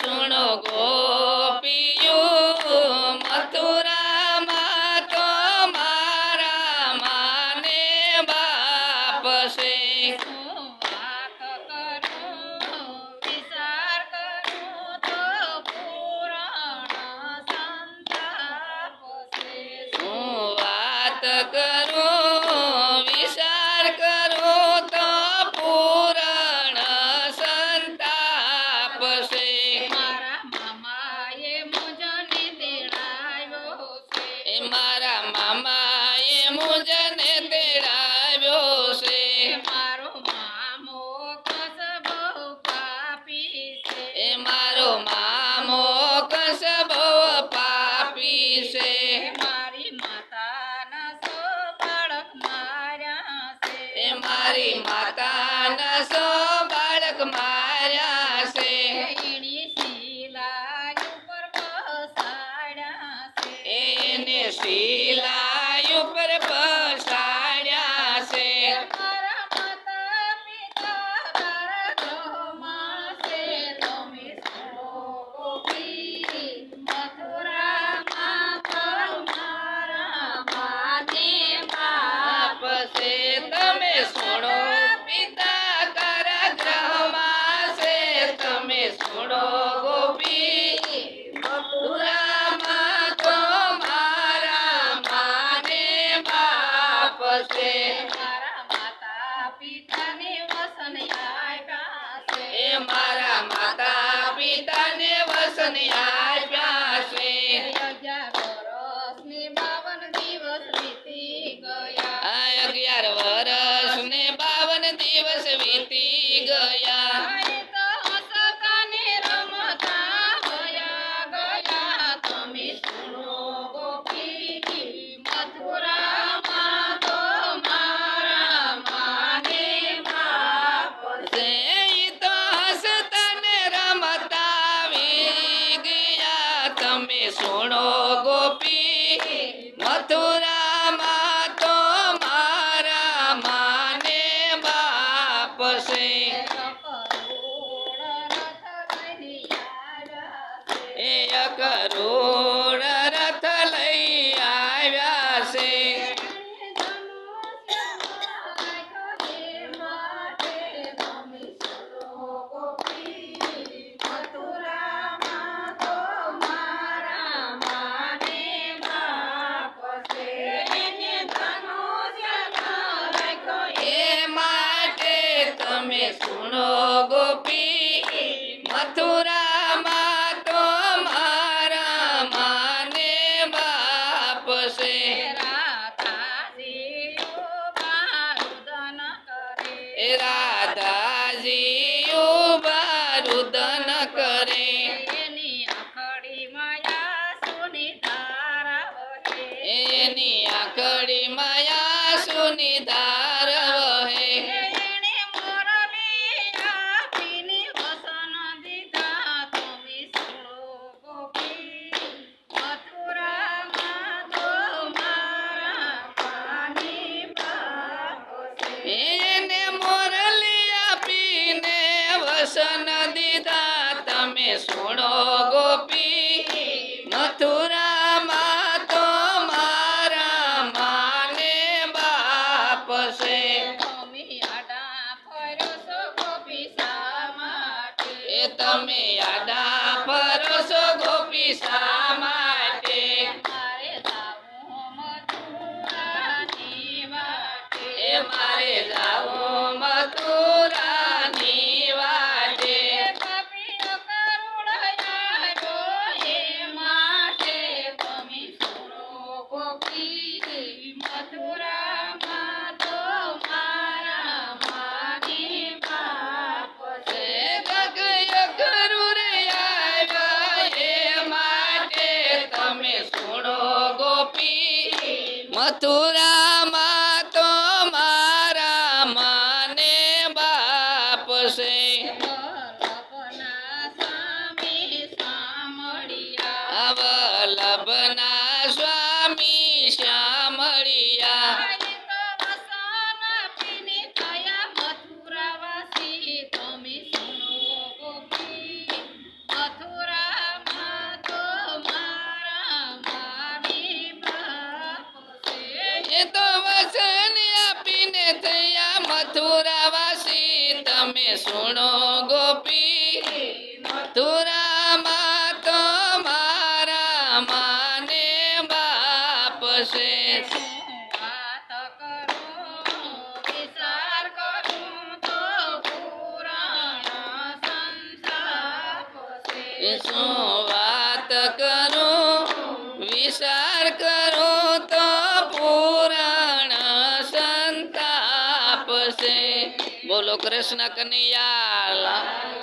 સુણો ગોપિયું મથુરામાં તો મારા માને બાપ છે. કરો વિચાર કરો તો પૂરણ સંતાપ છે. મારા મામાએ મુજને તેડાવ્યો છે. મારા મામાએ મુજને તેડાવ્યો છે. મારો મામો કસ બહુ પાપી છે મારો મામો કસ મારી માતાના સો બાળક મા સોણો ગોપી મથુરામાં તો મારા માને બાપ છે રાધાજી ઊભા રુદન કરે એની આખડી માયા સુની ધારા એની આખડી માયા સુની દર્શન દીધા. તમે સુણો ગોપી મથુરામાં તો મારા માને બાપ છે. તમે આડા ફરસો ગોપી સામા મથુરામાં તો મારા બાપ છે. વલ્લભના સ્વામી શ્યામળિયા સુણો ગોપી તુરા મા તો મારા માને બાપ છે. શું વાત કરું વિશાળ કૃષ્ણ કનૈયા